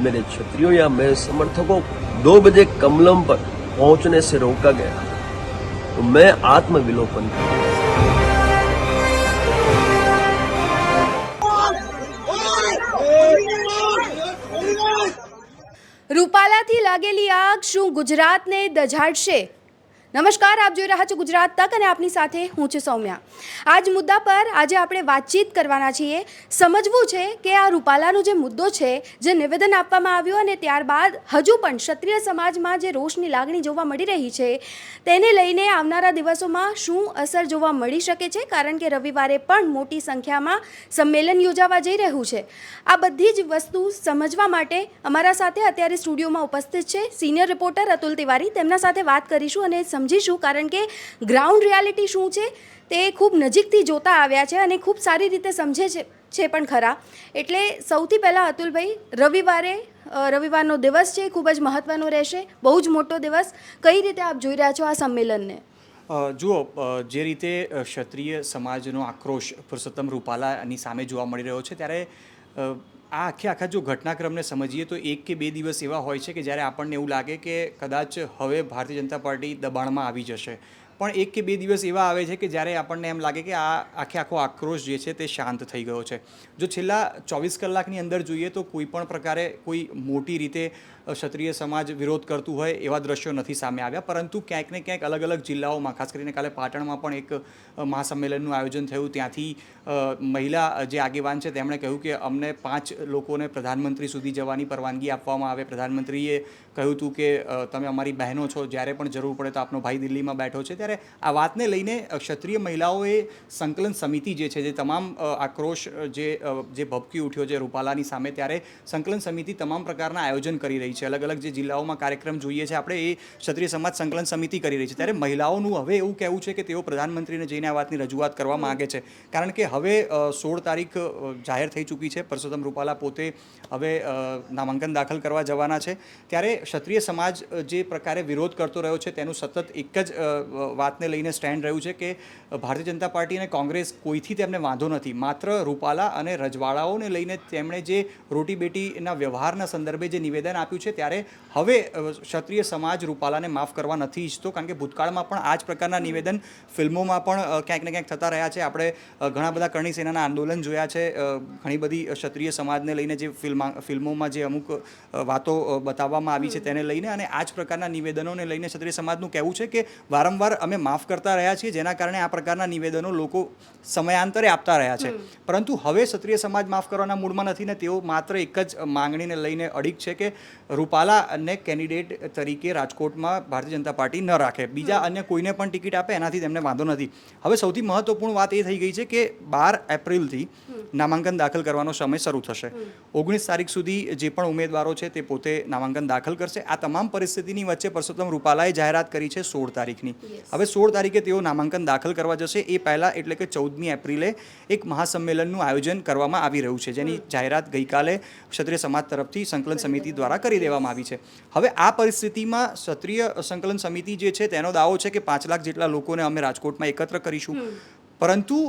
मेरे क्षत्रियों या मेरे समर्थकों को दो बजे कमलम पर पहुंचने से रोका गया तो मैं आत्मविलोपन करूं રૂપાલાથી લાગેલી આગ શું ગુજરાતને દઝાડશે નમસ્કાર, આપ જોઈ રહ્યા છો ગુજરાત તક અને આપની સાથે હું છું સૌમ્યા. આજ મુદ્દા પર આજે આપણે વાતચીત કરવાના છીએ. સમજવું છે કે આ રૂપાલાનો જે મુદ્દો છે, જે નિવેદન આપવામાં આવ્યું અને ત્યારબાદ હજુ પણ ક્ષત્રિય સમાજમાં જે રોષની લાગણી જોવા મળી રહી છે, તેને લઈને આવનારા દિવસોમાં શું અસર જોવા મળી શકે છે? કારણ કે રવિવારે પણ મોટી સંખ્યામાં સંમેલન યોજાવા જઈ રહ્યું છે. આ બધી જ વસ્તુ સમજવા માટે અમારા સાથે અત્યારે સ્ટુડિયોમાં ઉપસ્થિત છે. સિનિયર રિપોર્ટર અતુલ તિવારી, તેમના સાથે વાત કરીશું અને સમજીશું, કારણ કે ગ્રાઉન્ડ રિયાલિટી શું છે તે ખૂબ નજીકથી જોતા આવ્યા છે અને ખૂબ સારી રીતે સમજે છે છે પણ ખરા. એટલે સૌથી પહેલાં અતુલભાઈ, રવિવારે રવિવારનો દિવસ છે, ખૂબ જ મહત્ત્વનો રહેશે, બહુ જ મોટો દિવસ. કઈ રીતે આપ જોઈ રહ્યા છો આ સંમેલનને? જુઓ જે રીતે ક્ષત્રિય સમાજનો આક્રોશ પુરુષોત્તમ રૂપાલાની સામે જોવા મળી રહ્યો છે, ત્યારે આ આખે આખા જો ઘટનાક્રમને સમજીએ તો એક કે બે દિવસ એવા હોય છે કે જ્યારે આપણને એવું લાગે કે કદાચ હવે ભારતીય જનતા પાર્ટી દબાણમાં આવી જશે. પણ એક કે બે દિવસ એવા આવે છે કે જ્યારે આપણને એમ લાગે કે આ આખે આખો આક્રોશ જે છે તે શાંત થઈ ગયો છે. જો છેલ્લા ચોવીસ કલાકની અંદર જોઈએ તો કોઈ પણ પ્રકારે કોઈ મોટી રીતે ક્ષત્રિય સમાજ વિરોધ કરતું હોય એવા દ્રશ્યો નથી સામે આવ્યા. પરંતુ ક્યાંક ને ક્યાંક અલગ અલગ જિલ્લાઓમાં, ખાસ કરીને કાલે પાટણમાં પણ એક મહાસંમેલનનું આયોજન થયું. ત્યાંથી મહિલા જે આગેવાન છે તેમણે કહ્યું કે અમને પાંચ લોકોને પ્રધાનમંત્રી સુધી જવાની પરવાનગી આપવામાં આવે. પ્રધાનમંત્રીએ કહ્યું હતું કે તમે અમારી બહેનો છો, જ્યારે પણ જરૂર પડે તો આપનો ભાઈ દિલ્હીમાં બેઠો છે. ત્યારે આ વાતને લઈને ક્ષત્રિય મહિલાઓએ સંકલન સમિતિ જે છે, જે તમામ આક્રોશ જે જે ભભકી ઉઠ્યો છે રૂપાલાની સામે, ત્યારે સંકલન સમિતિ તમામ પ્રકારના આયોજન કરી રહી છે. અલગ અલગ જે જિલ્લાઓમાં કાર્યક્રમ જોઈએ છે આપણે એ ક્ષત્રિય સમાજ સંકલન સમિતિ કરી રહી છે. ત્યારે મહિલાઓનું હવે એવું કહેવું છે કે તેઓ પ્રધાનમંત્રીને જઈને આ વાતની રજૂઆત કરવા માગે છે. કારણ કે હવે સોળ તારીખ જાહેર થઈ ચૂકી છે. પરસોત્તમ રૂપાલા પોતે હવે નામાંકન દાખલ કરવા જવાના છે. ત્યારે ક્ષત્રિય સમાજ જે પ્રકારે વિરોધ કરતો રહ્યો છે તેનું સતત એક જ વાતને લઈને સ્ટેન્ડ રહ્યું છે કે ભારતીય જનતા પાર્ટી અને કોંગ્રેસ કોઈથી તેમને વાંધો નથી. માત્ર રૂપાલા અને રજવાડાઓને લઈને તેમણે જે રોટી બેટીના વ્યવહારના સંદર્ભે જે નિવેદન આપ્યું છે ત્યારે હવે ક્ષત્રિય સમાજ રૂપાલાને માફ કરવા નથી ઈચ્છતો કારણ કે ભૂતકાળમાં પણ આ જ પ્રકારના નિવેદન ફિલ્મોમાં પણ ક્યાંક ને ક્યાંક થતા રહ્યા છે. આપણે ઘણા બધા કરણી સેનાના આંદોલન જોયા છે. ઘણી બધી ક્ષત્રિય સમાજને લઈને જે ફિલ્મ ફિલ્મોમાં જે અમુક વાતો બતાવવામાં આવી છે તેને લઈને અને આ જ પ્રકારના નિવેદનોને લઈને ક્ષત્રિય સમાજનું કહેવું છે કે વારંવાર અમે માફ કરતા રહ્યા છીએ જેના કારણે આ પ્રકારના નિવેદનો લોકો સમયાંતરે આપતા રહ્યા છે. પરંતુ હવે ક્ષત્રિય સમાજ માફ કરવાના મૂડમાં નથી ને તેઓ માત્ર એક જ માંગણીને લઈને અડીક છે કે રૂપાલાને કેન્ડિડેટ તરીકે રાજકોટમાં ભારતીય જનતા પાર્ટી ન રાખે. બીજા અન્ય કોઈને પણ ટિકિટ આપે એનાથી તેમને વાંધો નથી. હવે સૌથી મહત્વપૂર્ણ વાત એ થઈ ગઈ છે કે બાર એપ્રિલથી નામાંકન દાખલ કરવાનો સમય શરૂ થશે. ઓગણીસ તારીખ સુધી જે પણ ઉમેદવારો છે તે પોતે નામાંકન દાખલ કરશે. આ તમામ પરિસ્થિતિની વચ્ચે પરસોત્તમ રૂપાલાએ જાહેરાત કરી છે સોળ તારીખની. હવે સોળ તારીખે તેઓ નામાંકન દાખલ કરવા જશે. એ પહેલાં એટલે કે ચૌદમી એપ્રિલે એક મહાસંમેલનનું આયોજન કરવામાં આવી રહ્યું છે જેની જાહેરાત ગઈકાલે ક્ષત્રિય સમાજ તરફથી સંકલન સમિતિ દ્વારા કરી દેવામાં આવી છે. હવે આ પરિસ્થિતિમાં ક્ષત્રિય સંકલન સમિતિ જે છે તેનો દાવો છે કે પાંચ લાખ જેટલા લોકોને અમે રાજકોટમાં એકત્ર કરીશું. પરંતુ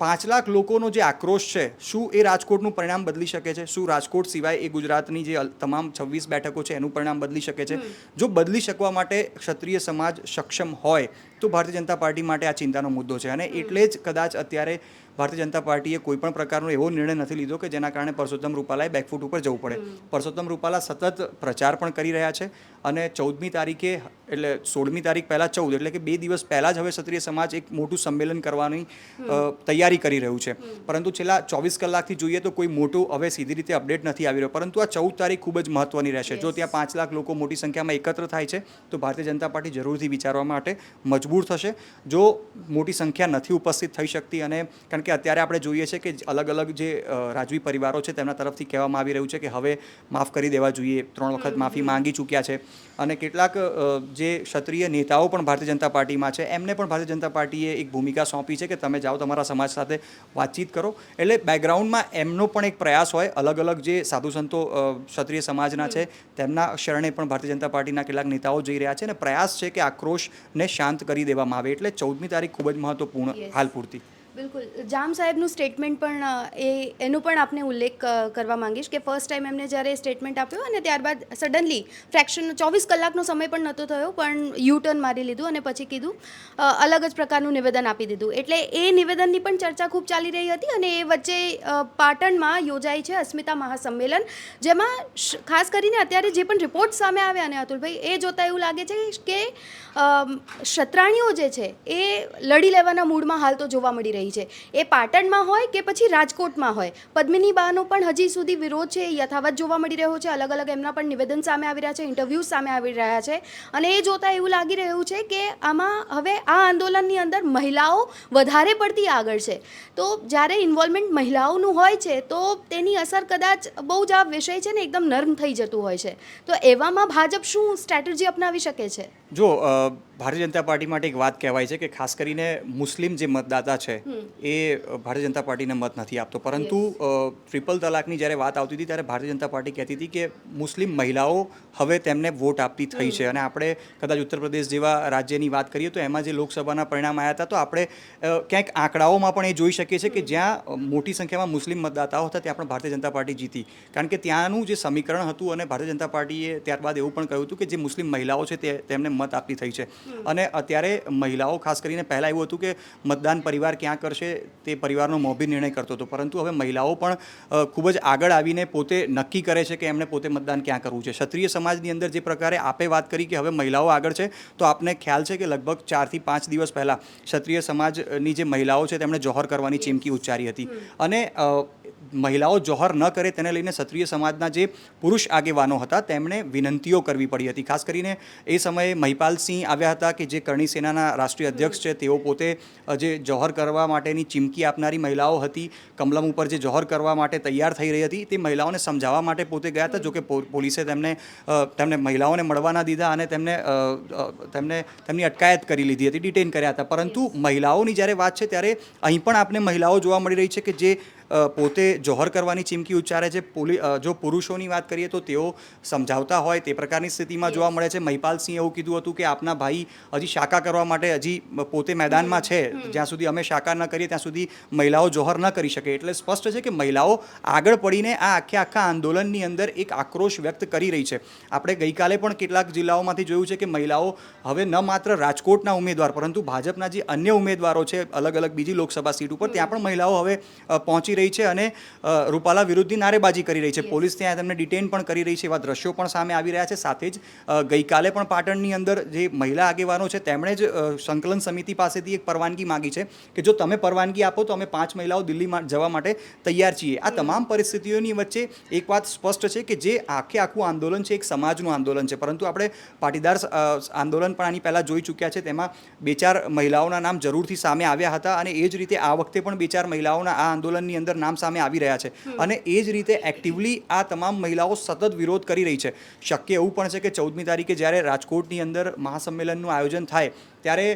પાંચ લાખ લોકોનો જે આક્રોશ છે શું એ રાજકોટનું પરિણામ બદલી શકે છે? શું રાજકોટ સિવાય એ ગુજરાતની જે તમામ છવ્વીસ બેઠકો છે એનું પરિણામ બદલી શકે છે? જો બદલી શકવા માટે ક્ષત્રિય સમાજ સક્ષમ હોય તો ભારતીય જનતા પાર્ટી માટે આ ચિંતાનો મુદ્દો છે. અને એટલે જ કદાચ અત્યારે ભારતીય જનતા પાર્ટીએ કોઈ પણ પ્રકારનો એવો નિર્ણય નથી લીધો કે જેના કારણે પરસોત્તમ રૂપાલાએ બેકફૂટ ઉપર જવું પડે. પરસોત્તમ રૂપાલા સતત પ્રચાર પણ કરી રહ્યા છે અને ચૌદમી તારીખે એટલે સોળમી તારીખ પહેલાં ચૌદ એટલે કે બે દિવસ પહેલાં જ હવે ક્ષત્રિય સમાજ એક મોટું સંમેલન કરવાની તૈયારી કરી રહ્યું છે. પરંતુ છેલ્લા ચોવીસ કલાકથી જોઈએ તો કોઈ મોટું હવે સીધી રીતે અપડેટ નથી આવી રહ્યો. પરંતુ આ ચૌદ તારીખ ખૂબ જ મહત્વની રહેશે. જો ત્યાં પાંચ લાખ લોકો મોટી સંખ્યામાં એકત્ર થાય છે તો ભારતીય જનતા પાર્ટી જરૂરથી વિચારવા માટે મજબૂત મજબૂર થશે. જો મોટી સંખ્યા નથી ઉપસ્થિત થઈ શકતી અને કારણ કે અત્યારે આપણે જોઈએ છે કે અલગ અલગ જે રાજવી પરિવારો છે તેમના તરફથી કહેવામાં આવી રહ્યું છે કે હવે માફ કરી દેવા જોઈએ. ત્રણ વખત માફી માંગી ચૂક્યા છે. અને કેટલાક જે ક્ષત્રિય નેતાઓ પણ ભારતીય જનતા પાર્ટીમાં છે એમને પણ ભારતીય જનતા પાર્ટીએ એક ભૂમિકા સોંપી છે કે તમે જાઓ તમારા સમાજ સાથે વાતચીત કરો. એટલે બેકગ્રાઉન્ડમાં એમનો પણ એક પ્રયાસ હોય. અલગ અલગ જે સાધુ સંતો ક્ષત્રિય સમાજના છે તેમના શરણે પણ ભારતીય જનતા પાર્ટીના કેટલાક નેતાઓ જઈ રહ્યા છે અને પ્રયાસ છે કે આક્રોશને શાંત કરી દેવામાં આવે. એટલે ચૌદમી તારીખ ખૂબ જ મહત્વપૂર્ણ હાલ પૂરતી. બિલકુલ. જામ સાહેબનું સ્ટેટમેન્ટ પણ એ, એનું પણ આપને ઉલ્લેખ કરવા માંગીશ કે ફર્સ્ટ ટાઈમ એમને જ્યારે સ્ટેટમેન્ટ આપ્યું અને ત્યારબાદ સડનલી ફ્રેક્શન ચોવીસ કલાકનો સમય પણ નહોતો થયો, પણ યુ ટર્ન મારી લીધું અને પછી કીધું અલગ જ પ્રકારનું નિવેદન આપી દીધું. એટલે એ નિવેદનની પણ ચર્ચા ખૂબ ચાલી રહી હતી અને એ વચ્ચે પાટણમાં યોજાઈ છે અસ્મિતા મહાસંમેલન, જેમાં ખાસ કરીને અત્યારે જે પણ રિપોર્ટ સામે આવ્યા ને અતુલભાઈ, એ જોતાં એવું લાગે છે કે શત્રાણીઓ જે છે, એ લડી લેવાના મૂડમાં હાલ તો જોવા મળી રહી છે. એ પાટણમાં હોય કે પછી રાજકોટમાં હોય? પદ્મિની બાનો પણ હજી સુધી વિરોધ છે, એ યથાવત જોવા મળી રહ્યો છે. અલગ અલગ એમના પણ નિવેદન સામે આવી રહ્યા છે ઇન્ટરવ્યૂઝ સામે આવી રહ્યા છે. અને એ જોતાં એવું લાગી રહ્યું છે કે આમાં હવે આ આંદોલનની અંદર મહિલાઓ વધારે પડતી આગળ છે. તો જ્યારે ઇન્વોલ્વમેન્ટ મહિલાઓનું હોય છે, તો તેની અસર કદાચ બહુ જ આ વિષય છે ને એકદમ નર્મ થઈ જતું હોય છે. તો એવામાં ભાજપ શું સ્ટ્રેટેજી અપનાવી શકે છે? જો ભારતીય જનતા પાર્ટી માટે એક વાત કહેવાય છે કે ખાસ કરીને મુસ્લિમ જે મતદાતા છે એ ભારતીય જનતા પાર્ટીને મત નથી આપતો. પરંતુ ટ્રિપલ તલાકની જ્યારે વાત આવતી હતી ત્યારે ભારતીય જનતા પાર્ટી કહેતી હતી કે મુસ્લિમ મહિલાઓ હવે તેમને વોટ આપતી થઈ છે. અને આપણે કદાચ ઉત્તર પ્રદેશ જેવા રાજ્યની વાત કરીએ તો એમાં જે લોકસભાના પરિણામ આવ્યા હતા તો આપણે ક્યાંક આંકડાઓમાં પણ એ જોઈ શકીએ છીએ કે જ્યાં મોટી સંખ્યામાં મુસ્લિમ મતદાતાઓ હતા ત્યાં પણ ભારતીય જનતા પાર્ટી જીતી. કારણ કે ત્યાંનું જે સમીકરણ હતું અને ભારતીય જનતા પાર્ટીએ ત્યારબાદ એવું પણ કહ્યું હતું કે જે મુસ્લિમ મહિલાઓ છે તે તેમને મત આપતી થઈ છે. અને અત્યારે મહિલાઓ, ખાસ કરીને પહેલાં એવું હતું કે મતદાન પરિવાર ક્યાં કરશે તે પરિવારનો મોભી નિર્ણય કરતો હતો. પરંતુ હવે મહિલાઓ પણ ખૂબ જ આગળ આવીને પોતે નક્કી કરે છે કે એમણે પોતે મતદાન ક્યાં કરવું છે. ક્ષત્રિય સમાજની અંદર જે પ્રકારે આપે વાત કરી કે હવે મહિલાઓ આગળ છે, તો આપને ખ્યાલ છે કે લગભગ ચારથી પાંચ દિવસ પહેલાં ક્ષત્રિય સમાજની જે મહિલાઓ છે, તેમણે જોહર કરવાની ચીમકી ઉચ્ચારી હતી. અને મહિલાઓ જોહર ન કરે તેને લઈને ક્ષત્રિય સમાજના જે પુરુષ આગેવાનો હતા, તેમણે વિનંતીઓ કરવી પડી હતી. ખાસ કરીને એ સમયે મહિપાલસિંહ આવ્યા હતા કે જે કરણી સેનાના રાષ્ટ્રીય અધ્યક્ષ છે, તેઓ પોતે જે જોહર કરવા માટેની ચીમકી આપનારી મહિલાઓ હતી, કમલમ ઉપર જે જોહર કરવા માટે તૈયાર થઈ રહી હતી, તે મહિલાઓને સમજાવવા માટે પોતે ગયા હતા, જોકે પોલીસે તેમને તેમને મહિલાઓને મળવા ના દીધા અને તેમને તેમને, તેમની અટકાયત કરી લીધી હતી, ડિટેન કર્યા હતા. પરંતુ મહિલાઓની જ્યારે વાત છે, ત્યારે અહીં પણ આપણે મહિલાઓ જોવા મળી રહી છે કે જે પોતે જોહર કરવાની ચીમકી ઉચ્ચારે છે. જો પુરુષોની વાત કરીએ તો તેઓ સમજાવતા હોય તે પ્રકારની સ્થિતિમાં જોવા મળે છે. મહિપાલસિંહ એવું કીધું હતું કે આપના ભાઈ હજી શાકા કરવા માટે હજી પોતે મેદાનમાં છે. જ્યાં સુધી અમે શાકા ન કરીએ ત્યાં સુધી મહિલાઓ જોહર ન કરી શકે. એટલે સ્પષ્ટ છે કે મહિલાઓ આગળ પડીને આ આખે આખા આંદોલનની અંદર એક આક્રોશ વ્યક્ત કરી રહી છે. આપણે ગઈકાલે પણ કેટલાક જિલ્લાઓમાંથી જોયું છે કે મહિલાઓ હવે ન માત્ર રાજકોટના ઉમેદવાર પરંતુ ભાજપના જે અન્ય ઉમેદવારો છે અલગ અલગ બીજી લોકસભા સીટ ઉપર ત્યાં પણ મહિલાઓ હવે પહોંચી રહી છે અને રૂપાલા વિરુદ્ધની નારેબાજી કરી રહી છે. પોલીસ ત્યાં તેમને ડિટેન પણ કરી રહી છે. એવા દ્રશ્યો પણ સામે આવી રહ્યા છે. સાથે જ ગઈકાલે પણ પાટણની અંદર જે મહિલા આગેવાનો છે તેમણે જ સંકલન સમિતિ પાસેથી એક પરવાનગી માંગી છે કે જો તમે પરવાનગી આપો તો અમે પાંચ મહિલાઓ દિલ્હીમાં જવા માટે તૈયાર છીએ. આ તમામ પરિસ્થિતિઓની વચ્ચે એક વાત સ્પષ્ટ છે કે જે આખે આખું આંદોલન છે એક સમાજનું આંદોલન છે. પરંતુ આપણે પાટીદાર આંદોલન પણ આની પહેલાં જોઈ ચૂક્યા છે. તેમાં બે ચાર મહિલાઓના નામ જરૂરથી સામે આવ્યા હતા અને એ જ રીતે આ વખતે પણ બે ચાર મહિલાઓના આ આંદોલનની અંદર નામ સામે આવી રહ્યા છે. અને એ જ રીતે એક્ટિવલી આ તમામ મહિલાઓ સતત વિરોધ કરી રહી છે. શક્ય એવું પણ છે કે ચૌદમી તારીખે જ્યારે રાજકોટની અંદર મહાસંમેલનનું આયોજન થાય ત્યારે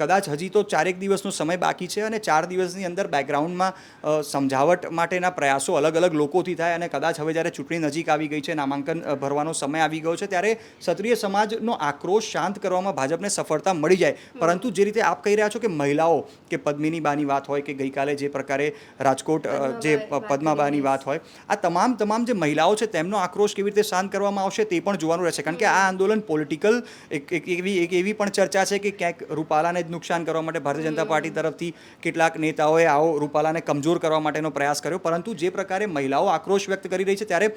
કદાચ હજી તો ચારેક દિવસનો સમય બાકી છે અને ચાર દિવસની અંદર બેકગ્રાઉન્ડમાં સમજાવટ માટેના પ્રયાસો અલગ અલગ લોકોથી થાય અને કદાચ હવે જ્યારે ચૂંટણી નજીક આવી ગઈ છે નામાંકન ભરવાનો સમય આવી ગયો છે ત્યારે ક્ષત્રિય સમાજનો આક્રોશ શાંત કરવામાં ભાજપને સફળતા મળી જાય. પરંતુ જે રીતે આપ કહી રહ્યા છો કે મહિલાઓ કે પદ્મિની બાની વાત હોય કે ગઈકાલે જે પ્રકારે રાજકોટ જે પદ્માબાની વાત હોય આ તમામ તમામ જે મહિલાઓ છે તેમનો આક્રોશ કેવી રીતે શાંત કરવામાં આવશે તે પણ જોવાનું રહેશે. કારણ કે આ આંદોલન પોલિટિકલ એક એક એવી એક એવી પણ ચર્ચા છે કે ક્યાંક રૂપાલાને જ નુકસાન કરવા માટે ભારતીય જનતા પાર્ટી તરફથી કેટલાક નેતાઓએ આવો રૂપાલાને કમજોર કરવા માટેનો પ્રયાસ કર્યો. પરંતુ જે પ્રકારે મહિલાઓ આક્રોશ વ્યક્ત કરી રહી છે, ત્યારે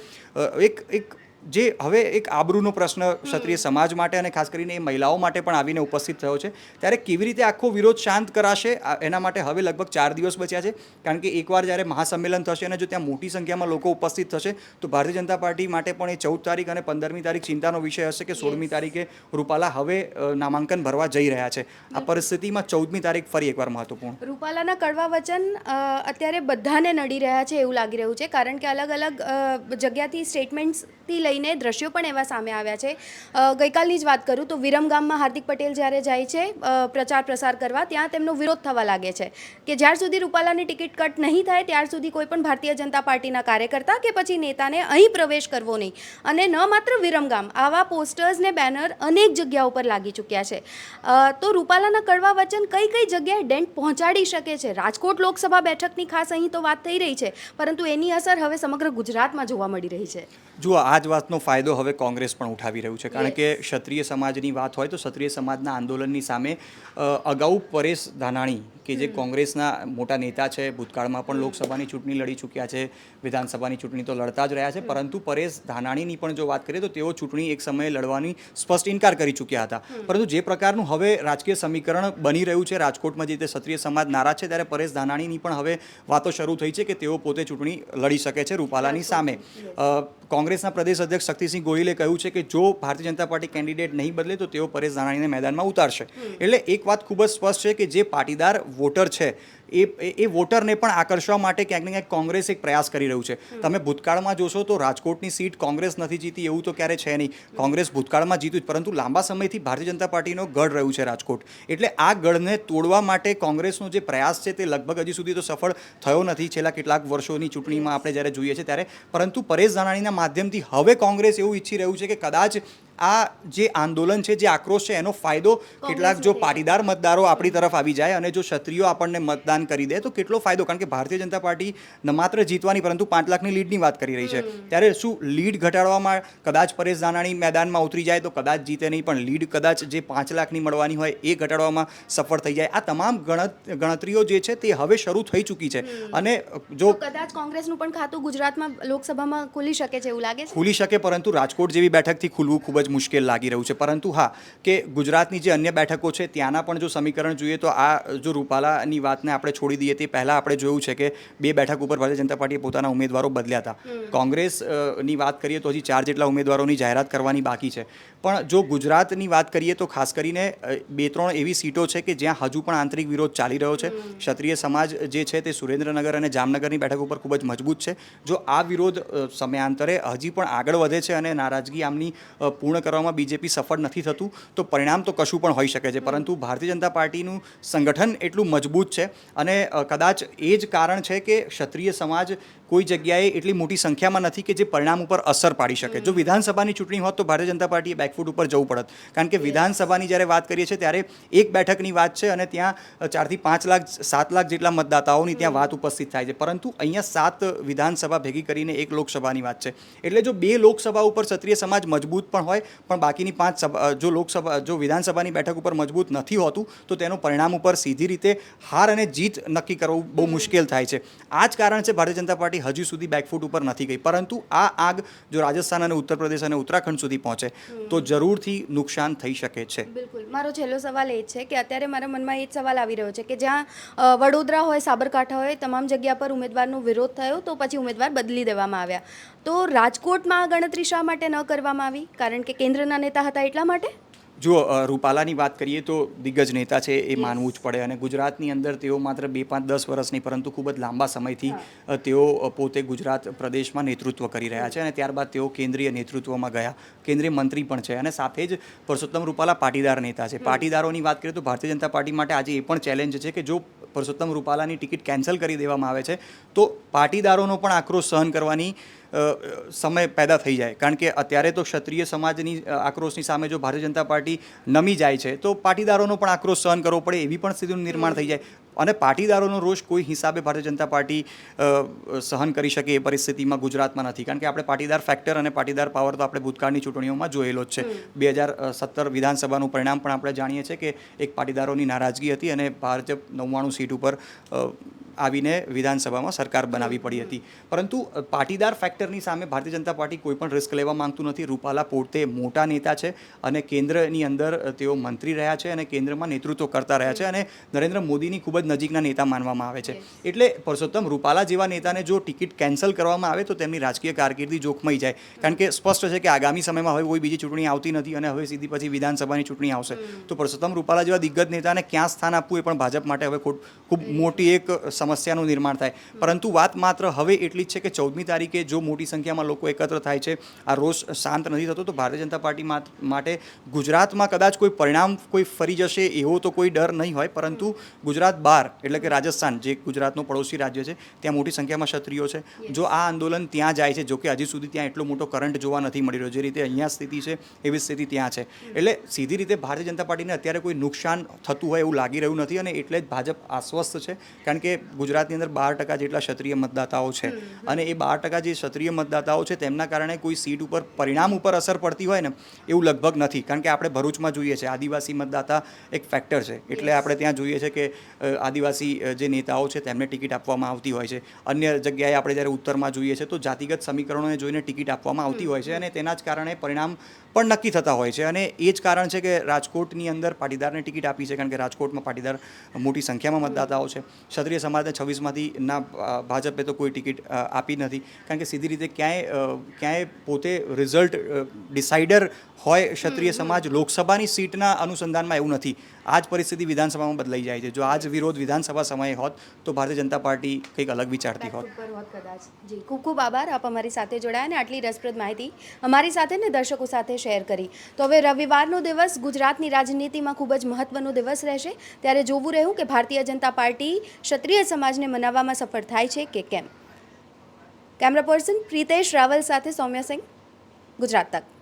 એક એક જે હવે એક આબરૂનો પ્રશ્ન ક્ષત્રિય સમાજ માટે અને ખાસ કરીને એ મહિલાઓ માટે પણ આવીને ઉપસ્થિત થયો છે. ત્યારે કેવી રીતે આખો વિરોધ શાંત કરાશે? એના માટે હવે લગભગ ચાર દિવસ બચ્યા છે. કારણ કે એકવાર જ્યારે મહાસંમેલન થશે અને જો ત્યાં મોટી સંખ્યામાં લોકો ઉપસ્થિત થશે તો ભારતીય જનતા પાર્ટી માટે પણ એ ચૌદ તારીખ અને પંદરમી તારીખ ચિંતાનો વિષય હશે કે સોળમી તારીખે રૂપાલા હવે નામાંકન ભરવા જઈ રહ્યા છે. આ પરિસ્થિતિમાં ચૌદમી તારીખ ફરી એકવાર મહત્વપૂર્ણ. રૂપાલાના કડવા વચન અત્યારે બધાને નડી રહ્યા છે એવું લાગી રહ્યું છે. કારણ કે અલગ અલગ જગ્યાથી સ્ટેટમેન્ટ્સથી લઈને દ્રશ્યો પણ એવા સામે આવ્યા છે. ગઈકાલની જ વાત કરું તો વિરમગામમાં હાર્દિક પટેલ જ્યારે જાય છે પ્રચાર પ્રસાર કરવા, ત્યાં તેમનો વિરોધ થવા લાગે છે કે જ્યાર સુધી રૂપાલાની ટિકિટ કટ નહીં થાય, ત્યાર સુધી કોઈ પણ ભારતીય જનતા પાર્ટીના કાર્યકર્તા કે પછી નેતાને અહીં પ્રવેશ કરવો નહીં. અને ન માત્ર વિરમગામ આવા પોસ્ટર્સ ને બેનર અનેક જગ્યાઓ પર લાગી ચૂક્યા છે. તો રૂપાલાના કડવા વચન કઈ કઈ જગ્યાએ ડેન્ટ પહોંચાડી શકે છે? રાજકોટ લોકસભા બેઠકની ખાસ અહીં તો વાત થઈ રહી છે, પરંતુ એની અસર હવે સમગ્ર ગુજરાતમાં જોવા મળી રહી છે. જુઓ, આ જ વાતનો ફાયદો હવે કોંગ્રેસ પણ ઉઠાવી રહ્યું છે. કારણ કે ક્ષત્રિય સમાજની વાત હોય તો ક્ષત્રિય સમાજના આંદોલનની સામે અગાઉ પરેશ ધાનાણી કે જે કોંગ્રેસના મોટા નેતા છે ભૂતકાળમાં પણ લોકસભાની ચૂંટણી લડી ચૂક્યા છે વિધાનસભાની ચૂંટણી તો લડતા જ રહ્યા છે. પરંતુ પરેશ ધાનાણીની પણ જો વાત કરીએ તો તેઓ ચૂંટણી એક સમયે લડવાની સ્પષ્ટ ઇનકાર કરી ચૂક્યા હતા. પરંતુ જે પ્રકારનું હવે રાજકીય સમીકરણ બની રહ્યું છે રાજકોટમાં જે રીતે ક્ષત્રિય સમાજ નારાજ છે ત્યારે પરેશ ધાનાણીની પણ હવે વાતો શરૂ થઈ છે કે તેઓ પોતે ચૂંટણી લડી શકે છે રૂપાલાની સામે. કોંગ્રેસના પ્રદેશ અધ્યક્ષ શક્તિસિંહ ગોહિલે કહ્યું છે કે જો ભારતીય જનતા પાર્ટી કેન્ડિડેટ નહીં બદલે તો તેઓ પરેશ ધાનાણીને મેદાનમાં ઉતારશે. એટલે એક વાત ખૂબ જ સ્પષ્ટ છે કે જે પાટીદાર વોટર છે એ એ- વોટરને પણ આકર્ષવા માટે ક્યાંક ને ક્યાંક કોંગ્રેસ એક પ્રયાસ કરી રહ્યું છે. તમે ભૂતકાળમાં જોશો તો રાજકોટની સીટ કોંગ્રેસ નથી જીતી એવું તો ક્યારે છે નહીં. કોંગ્રેસ ભૂતકાળમાં જીત્યું જ પરંતુ લાંબા સમયથી ભારતીય જનતા પાર્ટીનો ગઢ રહ્યું છે રાજકોટ. એટલે આ ગઢને તોડવા માટે કોંગ્રેસનો જે પ્રયાસ છે તે લગભગ હજી સુધી તો સફળ થયો નથી. છેલ્લા કેટલાક વર્ષોની ચૂંટણીમાં આપણે જ્યારે જોઈએ છીએ ત્યારે. પરંતુ પરેશ ધાનાણીના માધ્યમથી હવે કોંગ્રેસ એવું ઈચ્છી રહ્યું છે કે કદાચ આ જે આંદોલન છે જે આક્રોશ છે એનો ફાયદો કેટલાક જો પાટીદાર મતદારો આપણી તરફ આવી જાય અને જો ક્ષત્રિયો આપણને મતદાન કરી દે તો કેટલો ફાયદો? કારણ કે ભારતીય જનતા પાર્ટી ન માત્ર જીતવાની પરંતુ પાંચ લાખની લીડની વાત કરી રહી છે. ત્યારે શું લીડ ઘટાડવામાં કદાચ પરેશ દાનાણી મેદાનમાં ઉતરી જાય તો કદાચ જીતે નહીં પણ લીડ કદાચ જે પાંચ લાખની મળવાની હોય એ ઘટાડવામાં સફળ થઈ જાય. આ તમામ ગણત ગણતરીઓ જે છે તે હવે શરૂ થઈ ચૂકી છે. અને જો કદાચ કોંગ્રેસનું પણ ખાતું ગુજરાતમાં લોકસભામાં ખુલી શકે છે એવું લાગે છે? ખુલી શકે પરંતુ રાજકોટ જેવી બેઠકથી ખુલવું ખૂબ જ મુશ્કેલ લાગી રહ્યું છે. પરંતુ હા કે ગુજરાતની જે અન્ય બેઠકો છે ત્યાંના પણ જો સમીકરણ જોઈએ તો આ જો રૂપાલાની વાતને આપણે છોડી દઈએ તે પહેલાં આપણે જોયું છે કે બે બેઠક ઉપર ભારતીય જનતા પાર્ટીએ પોતાના ઉમેદવારો બદલ્યા હતા. કોંગ્રેસની વાત કરીએ તો હજી ચાર જેટલા ઉમેદવારોની જાહેરાત કરવાની બાકી છે. પણ જો ગુજરાતની વાત કરીએ તો ખાસ કરીને બે ત્રણ એવી સીટો છે કે જ્યાં હજુ પણ આંતરિક વિરોધ ચાલી રહ્યો છે. ક્ષત્રિય સમાજ જે છે તે સુરેન્દ્રનગર અને જામનગરની બેઠક ઉપર ખૂબ જ મજબૂત છે. જો આ વિરોધ સમયાંતરે હજી પણ આગળ વધે છે અને નારાજગી આમની પૂર્ણ કરવામાં બીજેપી સફળ નથી થતું તો પરિણામ તો કશું પણ હોઈ શકે છે. પરંતુ ભારતીય જનતા પાર્ટીનું સંગઠન એટલું મજબૂત છે અને કદાચ એ જ કારણ છે કે ક્ષત્રિય સમાજ કોઈ જગ્યાએ એટલી મોટી સંખ્યામાં નથી કે જે પરિણામ ઉપર અસર પાડી શકે. જો વિધાનસભાની ચૂંટણી હોત તો ભારતીય જનતા પાર્ટીએ બેકફૂટ ઉપર જવું પડત. કારણ કે વિધાનસભાની જ્યારે વાત કરીએ છીએ ત્યારે એક બેઠકની વાત છે અને ત્યાં ચારથી પાંચ લાખ સાત લાખ જેટલા મતદાતાઓની ત્યાં વાત ઉપસ્થિત થાય છે. પરંતુ અહીંયા સાત વિધાનસભા ભેગી કરીને એક લોકસભાની વાત છે. એટલે જો બે લોકસભા ઉપર ક્ષત્રિય સમાજ મજબૂત પણ હોય પણ બાકીની પાંચ સભા જો લોકસભા જો વિધાનસભાની બેઠક ઉપર મજબૂત નથી હોતું તો તેનું પરિણામ ઉપર સીધી રીતે હાર અને જીત નક્કી કરવું બહુ મુશ્કેલ થાય છે. આ જ કારણ છે ભારતીય જનતા પાર્ટી હજુ સુધી બેકફૂટ ઉપર નથી ગઈ. પરંતુ આ આગ જો રાજસ્થાન અને ઉત્તર પ્રદેશ અને ઉત્તરાખંડ સુધી પહોંચે તો જરૂરથી નુકસાન થઈ શકે છે. બિલકુલ. મારો છેલ્લો સવાલ એ છે કે અત્યારે મારા મનમાં એ જ સવાલ આવી રહ્યો છે કે જ્યાં વડોદરા હોય, સાબરકાંઠા હોય, તમામ જગ્યા પર ઉમેદવારનો વિરોધ થયો તો પછી ઉમેદવાર બદલી દેવામાં આવ્યા. તો રાજકોટમાં આ ગણતરી શા માટે ન કરવામાં આવી? કારણ કે કેન્દ્રના નેતા હતા એટલા માટે? જો રૂપાલાની વાત કરીએ તો દિગ્ગજ નેતા છે એ માનવું જ પડે અને ગુજરાતની અંદર તેઓ માત્ર બે પાંચ દસ વર્ષ નહીં પરંતુ ખૂબ જ લાંબા સમયથી તેઓ પોતે ગુજરાત પ્રદેશમાં નેતૃત્વ કરી રહ્યા છે અને ત્યારબાદ તેઓ કેન્દ્રીય નેતૃત્વમાં ગયા. કેન્દ્રીય મંત્રી પણ છે અને સાથે જ પરસોત્તમ રૂપાલા પાટીદાર નેતા છે. પાટીદારોની વાત કરીએ તો ભારતીય જનતા પાર્ટી માટે આજે એ પણ ચેલેન્જ છે કે જો પરસોત્તમ રૂપાલાની ટિકિટ કેન્સલ કરી દેવામાં આવે છે તો પાટીદારોનો પણ આક્રોશ સહન કરવાની સમય પેદા થઈ જાય. કારણ કે અત્યારે તો ક્ષત્રિય સમાજની આક્રોશની સામે જો ભારતીય જનતા પાર્ટી નમી જાય છે તો પાટીદારોનો પણ આક્રોશ સહન કરવો પડે એવી પણ સ્થિતિનું નિર્માણ થઈ જાય. અને પાટીદારોનો રોષ કોઈ હિસાબે ભારતીય જનતા પાર્ટી સહન કરી શકે એ પરિસ્થિતિમાં ગુજરાતમાં નથી. કારણ કે આપણે પાટીદાર ફેક્ટર અને પાટીદાર પાવર તો આપણે ભૂતકાળની ચૂંટણીઓમાં જોયેલો જ છે. બે હજાર સત્તર વિધાનસભાનું પરિણામ પણ આપણે જાણીએ છીએ કે એક પાટીદારોની નારાજગી હતી અને ભાજપ નવ્વાણું સીટ ઉપર આવીને વિધાનસભામાં સરકાર બનાવવી પડી હતી. પરંતુ પાટીદાર ફેક્ટરની સામે ભારતીય જનતા પાર્ટી કોઈ પણ રિસ્ક લેવા માંગતું નથી. રૂપાલા પોતે મોટા નેતા છે અને કેન્દ્રની અંદર તેઓ મંત્રી રહ્યા છે અને કેન્દ્રમાં નેતૃત્વ કરતા રહ્યા છે અને નરેન્દ્ર મોદીની ખૂબ જ નજીકના નેતા માનવામાં આવે છે. એટલે પરસોત્તમ, રૂપાલા જેવા નેતાને જો ટિકિટ કેન્સલ કરવામાં આવે તો તેમની રાજકીય કારકિર્દી જોખમાઈ જાય. કારણ કે સ્પષ્ટ છે કે આગામી સમયમાં હવે કોઈ બીજી ચૂંટણી આવતી નથી અને હવે સીધી પછી વિધાનસભાની ચૂંટણી આવશે. તો પરસોત્તમ, રૂપાલા જેવા દિગ્ગજ નેતાને ક્યાં સ્થાન આપવું એ પણ ભાજપ માટે હવે ખૂબ મોટી એક સમસ્યાનું નિર્માણ થાય. પરંતુ વાત માત્ર હવે એટલી જ છે કે ચૌદમી તારીખે જો મોટી સંખ્યામાં લોકો એકત્ર થાય છે, આ રોષ શાંત નથી થતો, તો ભારતીય જનતા પાર્ટી માટે ગુજરાતમાં કદાચ કોઈ પરિણામ કોઈ ફરી જશે એવો તો કોઈ ડર નહીં હોય, પરંતુ ગુજરાત બહાર એટલે કે રાજસ્થાન, જે ગુજરાતનો પડોશી રાજ્ય છે, ત્યાં મોટી સંખ્યામાં ક્ષત્રિયો છે. જો આ આંદોલન ત્યાં જાય છે, જો કે હજી સુધી ત્યાં એટલો મોટો કરંટ જોવા નથી મળી રહ્યો, જે રીતે અહીંયા સ્થિતિ છે, એવી સ્થિતિ ત્યાં છે. એટલે સીધી રીતે ભારતીય જનતા પાર્ટીને અત્યારે કોઈ નુકસાન થતું હોય એવું લાગી રહ્યું નથી અને એટલે જ ભાજપ આશ્વસ્ત છે. કારણ કે ગુજરાતની અંદર બાર ટકા જેટલા ક્ષત્રિય મતદાતાઓ છે. અને એ બાર ટકા જે ક્ષત્રિય મતદાતાઓ છે તેમના કારણે કોઈ સીટ ઉપર પરિણામ ઉપર અસર પડતી હોય ને એવું લગભગ નથી. કારણ કે આપણે ભરૂચમાં જોઈએ છે. આદિવાસી મતદાતા એક ફેક્ટર છે. એટલે આપણે ત્યાં જોઈએ છે કે આદિવાસી જે નેતાઓ છે તેમને ટિકિટ આપવામાં આવતી હોય છે. અન્ય જગ્યાએ આપણે જ્યારે ઉત્તરમાં જોઈએ છે તો જાતિગત સમીકરણોને જોઈને ટિકિટ આપવામાં આવતી હોય છે અને તેના જ કારણે પરિણામ પણ નક્કી થતા હોય છે. અને એ જ કારણ છે કે રાજકોટની અંદર પાટીદારને ટિકિટ આપી છે કારણ કે રાજકોટમાં પાટીદાર મોટી સંખ્યામાં મતદાતાઓ છે. ક્ષત્રિય સમાજને છવ્વીસમાંથી ના ભાજપે તો કોઈ ટિકિટ આપી નથી. કારણ કે સીધી રીતે ક્યાંય ક્યાંય પોતે રિઝલ્ટ ડિસાઇડર હોય ક્ષત્રિય સમાજ લોકસભાની સીટના અનુસંધાનમાં એવું નથી. આ જ પરિસ્થિતિ વિધાનસભામાં બદલાઈ જાય છે. જો આ જ વિરોધ વિધાનસભા સમયે હોત તો ભારતીય જનતા પાર્ટી કંઈક અલગ વિચારતી હોત. જી ખૂબ ખૂબ આભાર. આપ અમારી સાથે જોડાયા અને આટલી રસપ્રદ માહિતી અમારી સાથે ને દર્શકો સાથે શેર કરી. તો હવે રવિવારનો દિવસ ગુજરાતની રાજનીતિમાં ખૂબ જ મહત્વનો દિવસ રહેશે. ત્યારે જોવું રહ્યું કે ભારતીય જનતા પાર્ટી ક્ષત્રિય સમાજને મનાવવામાં સફળ થાય છે કે કેમ? કેમેરા પર્સન પ્રિતેશ રાવલ સાથે સૌમ્યા સિંહ ગુજરાત તક.